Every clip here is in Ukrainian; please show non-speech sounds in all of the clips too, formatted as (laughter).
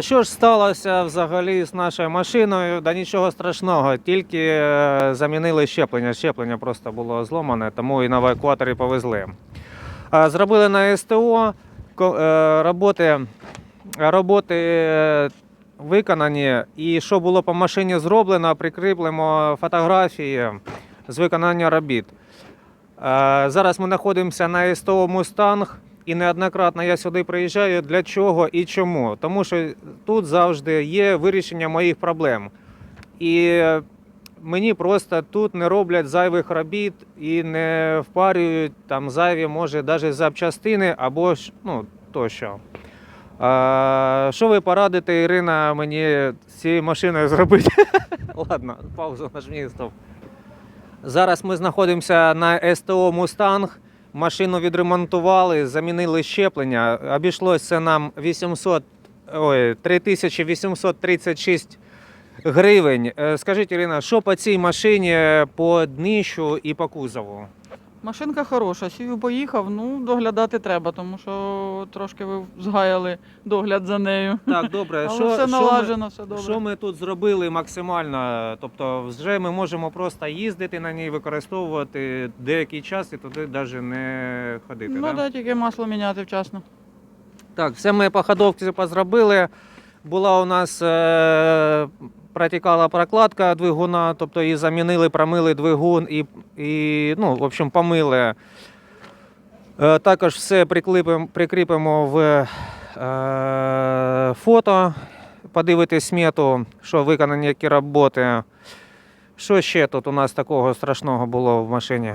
Що ж сталося взагалі з нашою машиною? Да нічого страшного, тільки е, замінили щеплення. Щеплення просто було зломане, тому і на евакуаторі повезли. Зробили на СТО е, роботи, роботи е, виконані. І що було по машині зроблено, прикріплемо фотографії з виконання робіт. Зараз ми знаходимося на СТО Мустанг. І неоднократно я сюди приїжджаю. Для чого і чому? Тому що тут завжди є вирішення моїх проблем. І мені просто тут не роблять зайвих робіт і не впарюють там зайві, може, навіть запчастини або ну, тощо. А, що ви порадите, Ірина, мені цією машиною зробити? (laughs) Ладно, паузу нажмі, стоп. Зараз ми знаходимося на СТО Мустанг. Машину відремонтували, замінили щеплення. Обійшлося нам 800, ой, 3836 гривень. Е, Скажіть, Ірина, що по цій машині по днищу і по кузову? Машинка хороша, сів поїхав, ну доглядати треба, тому що трошки ви згаяли догляд за нею. Так, добре. Але що, все що, ми, все добре. що ми тут зробили максимально? Тобто, вже ми можемо просто їздити на ній, використовувати деякий час і туди навіть не ходити. ну да? да, тільки масло міняти вчасно. Так, все ми по ходовці позробили. Була у нас е, протікала прокладка двигуна, тобто її замінили, промили двигун і, і ну, в общем, помили. Е, також все прикріпимо, прикріпимо в е, фото, подивитись смету, що виконані які роботи. Що ще тут у нас такого страшного було в машині?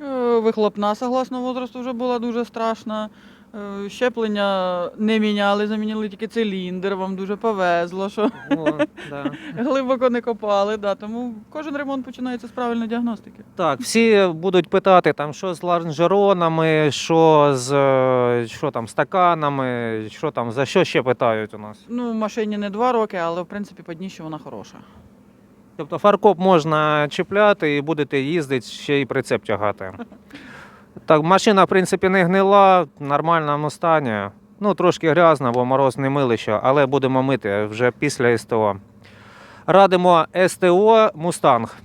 Е, Вихлопна, согласно возрасту, вже була дуже страшна. Е, Щеплення не міняли, замінили тільки циліндр, вам дуже повезло, що О, да. (laughs) глибоко не копали. Да, тому кожен ремонт починається з правильної діагностики. Так, всі будуть питати, там, що з лонжеронами, що з е, що там, стаканами, що там, за що ще питають у нас. Ну, в машині не два роки, але в принципі по дні ще вона хороша. Тобто фаркоп можна чіпляти і будете їздити, ще й прицеп тягати. (laughs) Так, машина, в принципі, не гнила, в нормальному стані. Ну, трошки грязна, бо мороз не мили але будемо мити вже після СТО. Радимо СТО Мустанг.